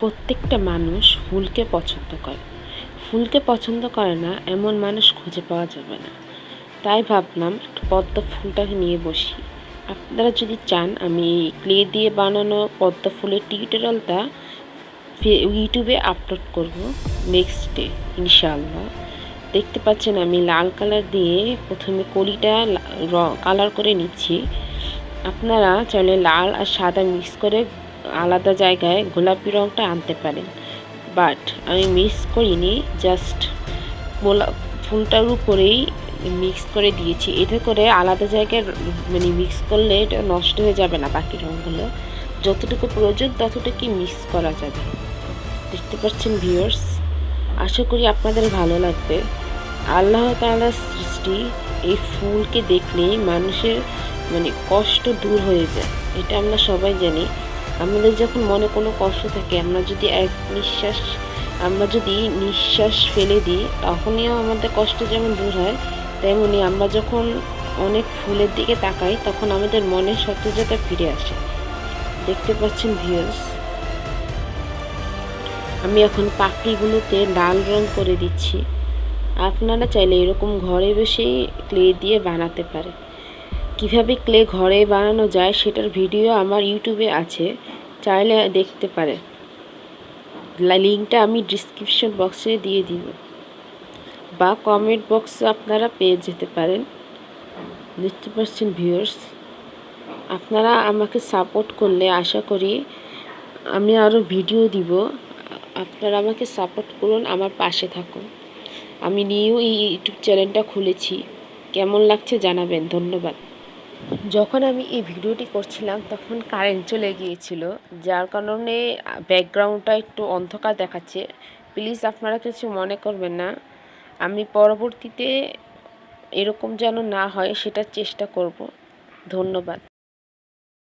প্রত্যেকটা মানুষ ফুলকে পছন্দ করে। ফুলকে পছন্দ করে না, এমন মানুষ খুঁজে পাওয়া যাবে না। তাই ভাবলাম একটু পদ্ম ফুলটাকে নিয়ে বসি। আপনারা যদি চান আমি ক্লে দিয়ে বানানো পদ্ম ফুলের টিউটোরিয়ালটা ইউটিউবে আপলোড করব নেক্সট ডে ইনশাআল্লাহ। দেখতে পাচ্ছেন আমি লাল কালার দিয়ে প্রথমে কলিটা কালার করে নিচ্ছি। আপনারা চাইলে লাল আর সাদা মিক্স করে আলাদা জায়গায় গোলাপি রঙটা আনতে পারেন। বাট আমি মিক্স করিনি জাস্ট গোলাপ ফুলটার উপরেই মিক্স করে দিয়েছি। এতে করে আলাদা জায়গায় মানে মিক্স করলে এটা নষ্ট হয়ে যাবে না বাকি রঙগুলো যতটুকু প্রয়োজন ততটুকুই মিক্স করা যাবে। দেখতে পাচ্ছেন ভিউয়ার্স আশা করি আপনাদের ভালো লাগবে। আল্লাহ তাআলার সৃষ্টি এই ফুলকে দেখলেই মানুষের মানে কষ্ট দূর হয়ে যায়। এটা আমরা সবাই জানি। আমাদের যখন মনে কোনো কষ্ট থাকে, আমরা যদি এক নিঃশ্বাস, আমরা যদি নিঃশ্বাস ফেলে দিই, তখনই আমাদের কষ্ট যেমন দূর হয়, তেমনি আমরা যখন অনেক ফুলের দিকে তাকাই, তখন আমাদের মনে সতেজতা ফিরে আসে। দেখতে পাচ্ছেন ভিউস আমি এখন পাখিগুলোতে লাল রং করে দিচ্ছি। আপনারা চাইলে এরকম ঘরে বসেই ক্লে দিয়ে বানাতে পারে কীভাবে ক্লে ঘরে বানানো যায় সেটার ভিডিও আমার ইউটিউবে আছে, চাইলে দেখতে পারে লিঙ্কটা আমি ডিসক্রিপশন বক্সে দিয়ে দিব। বা কমেন্ট বক্সে আপনারা পেয়ে যেতে পারেন। দেখতে পাচ্ছেন ভিউয়ার্স, আপনারা আমাকে সাপোর্ট করলে আশা করি আমি আরও ভিডিও দিব। আপনারা আমাকে সাপোর্ট করুন, আমার পাশে থাকুন। আমি নিউ ইউটিউব চ্যানেলটা খুলেছি। কেমন লাগছে জানাবেন, ধন্যবাদ। যখন আমি এই ভিডিওটি করছিলাম, তখন কারেন্ট চলে গিয়েছিল, যার কারণে ব্যাকগ্রাউন্ডটা একটু অন্ধকার দেখাচ্ছে। প্লিজ আপনারা কিছু মনে করবেন না। আমি পরবর্তীতে এরকম যেন না হয়, সেটার চেষ্টা করব। ধন্যবাদ।